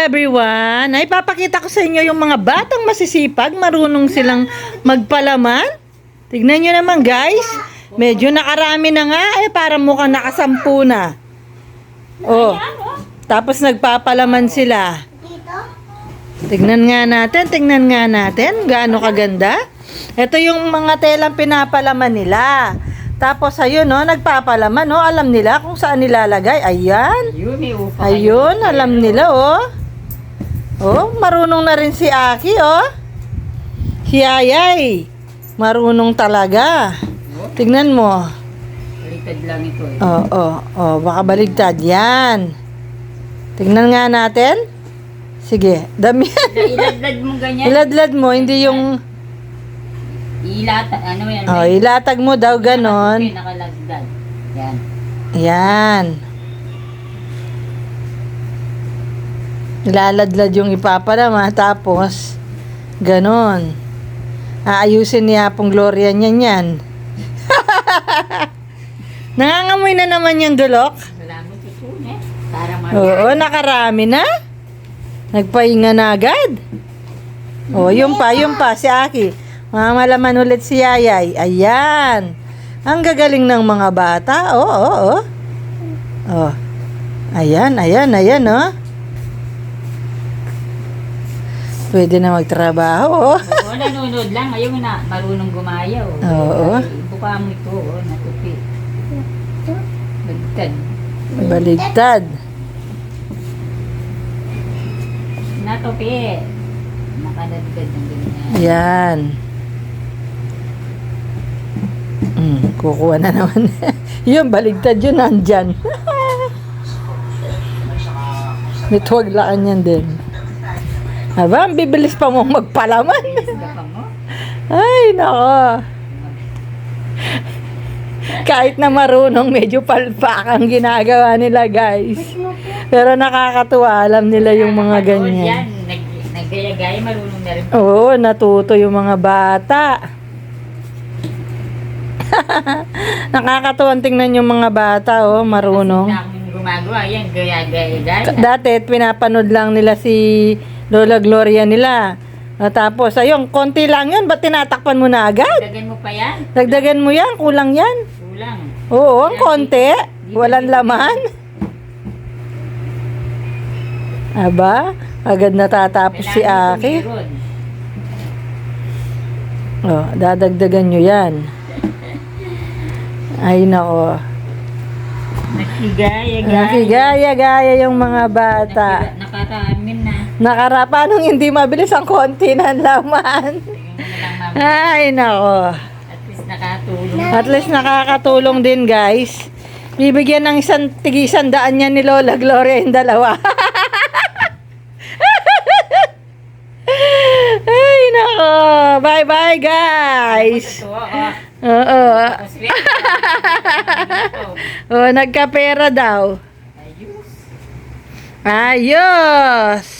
everyone! Ay, papakita ko sa inyo yung mga batang masisipag, marunong silang magpalaman. Tignan nyo naman guys, medyo nakarami na nga, eh para mukhang nakasampu na. Oh, tapos nagpapalaman sila. Tignan nga natin, tignan nga natin, gaano kaganda. Ito yung mga telang pinapalaman nila. Tapos ayun, no, nagpapalaman, no, alam nila kung saan nilalagay. Ayan. Ayun, alam nila, oh. Oh, marunong na rin si Aki, oh. Si Ayay. Marunong talaga. Tignan mo. Baliktad lang ito eh. Oh, oh, oh, baka baligtad. Yan. Tignan nga natin. Sige, dami yan. Iladlad mo ganyan. Iladlad mo, hindi yung... Ilata, ano yan? Oh, ilatag mo daw ganon. Okay, nakalagdad. Yan. Yan. Ilaladlad yung ipapalama, tapos, ganon. Aayusin niya pong Gloria niyan yan. Nangangamoy na naman yung dulok. Wala mo tutun eh. Para. Oo, nakarami na. Nagpahinga na agad. Oh, yung pa, yung pa, si Aki. Mamalaman ulit si Yayay. Ayan. Ang gagaling ng mga bata. Oo, oo, oo. Oh. Ayan, ayan, ayan, oh. Pwede na magtrabaho, oh. Oo, nanonood lang. Ayaw na. Marunong gumayaw. Oo. Buka mo ito, oh, natupi. Baliktad. Baligtad. Natupi. Nakalagdad ng ganyan. Ayan. Mm, kukuha na naman. yun, baligtad yun, nandyan. Mitwaglaan yan din. Aba, ang bibilis pa mong magpalaman. Ay, nako. Kahit na marunong, medyo palpak ang ginagawa nila, guys. Pero nakakatuwa, alam nila yung mga ganyan. Yan. Nag, naggaya-gaya, marunong na rin. Oo, natuto yung mga bata. Nakakatuwang tingnan yung mga bata, oh, marunong. Akong gumagawa. Yan, gaya-gaya-gaya. Ka- Dati, pinapanood lang nila si Lola Gloria nila. Tapos, ayun, konti lang yun. Ba't tinatakpan mo na agad? Dagdagan mo pa yan. Dagdagan mo yan, kulang yan. Kulang. Oo, ang konti. Walang laman. Aba, agad natatapos si Aki. Oh, dadagdagan nyo yan. Ay, nako. Nakigaya-gaya. Nakigaya-gaya yung mga bata. Nakira- Nakaramin na. Nakara, paano hindi mabilis ang konti ng laman? Ay, nako. At least nakatulong. At least nakakatulong din, guys. Bibigyan ng isang tigi isang daan yan ni Lola Gloria yung dalawa. Ay, nako. Bye-bye, guys. Oh. Oo. Ito. Oh, nagkapera daw. Ayos. Ayos!